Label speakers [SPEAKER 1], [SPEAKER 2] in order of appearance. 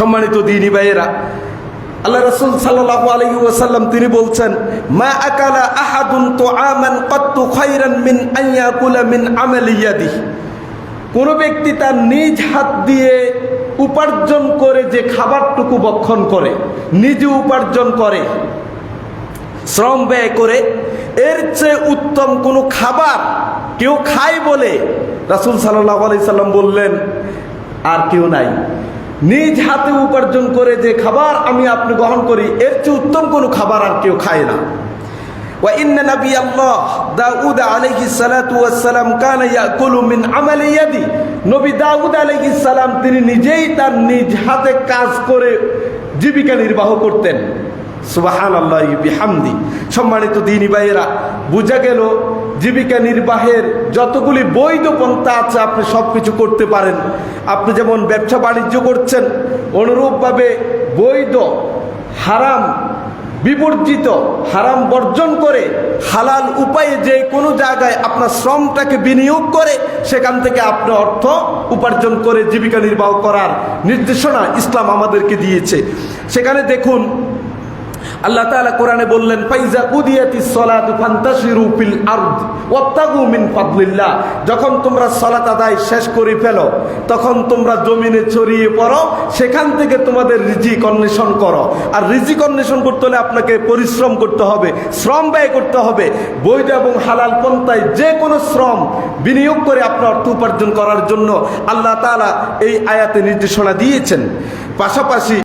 [SPEAKER 1] সম্মানিত দিনী ভাইয়েরা, আল্লাহ রসুল সাল্লাহ আলহি ওয়াসাল্লাম তিনি বলছেন, মা আকালা আহাদুন তো আমান কত্তু খৈরান মিন আইয়া আইয়াকুলা মিন আমালিয়াদি কোন ব্যক্তি তার নিজ হাত দিয়ে উপার্জন করে যে খাবারটুকু বক্ষণ করে, নিজে উপার্জন করে, শ্রম ব্যয় করে, এর চেয়ে উত্তম কোনো খাবার কেউ খায় বলে রাসুল সাল্লাহ আলি সাল্লাম বললেন, আর কেউ নাই। নিজ হাতে উপার্জন করে যে খাবার আমি আপনি গ্রহণ করি এর চেয়ে উত্তম কোনো খাবার আর কেউ খায় না وإن نبي الله داود عليه الصلاة والسلام كان يأكل من عمل يدي নবী দাউদ আলাইহিস সালাম তিনি নিজেই তার নিজ হাতে কাজ করে জীবিকা নির্বাহ করতেন সুবাহান আল্লাহ বিহামদি সম্মানিত দিনী ভাইয়েরা বোঝা গেল জীবিকা নির্বাহের যতগুলি বৈধ পন্থা আছে, আপনি সব কিছু করতে পারেন। আপনি যেমন ব্যবসা বাণিজ্য করছেন, অনুরূপভাবে বৈধ, হারাম, বিবর্জিত, হারাম বর্জন করে, হালাল উপায়ে যে কোনো জায়গায় আপনার শ্রমটাকে বিনিয়োগ করে, সেখান থেকে আপনি অর্থ উপার্জন করে জীবিকা নির্বাহ করার নির্দেশনা ইসলাম আমাদেরকে দিয়েছে। সেখানে দেখুন আল্লাহ তাআলা কোরআনে বললেন, ফাইজা কুদিয়াতিস সালাতু ফান্তাশিরু ফিল আরদ ওয়াবতাগু মিন ফাদলিল্লাহ। যখন তোমরা সালাত আদায় শেষ করে ফেলো, তখন তোমরা জমিনে ছড়িয়ে পড়ো, সেখান থেকে তোমাদের রিজিক অন্বেষণ করো। আর রিজিক অন্বেষণ করতে হলে আপনাকে পরিশ্রম করতে হবে, শ্রম ব্যয় করতে হবে। বৈধ এবং হালাল পন্থায় যে কোনো শ্রম বিনিয়োগ করে আপনার অর্থ উপার্জন করার জন্য আল্লাহ তাআলা এই আয়াতে নির্দেশনা দিয়েছেন। পাশাপাশি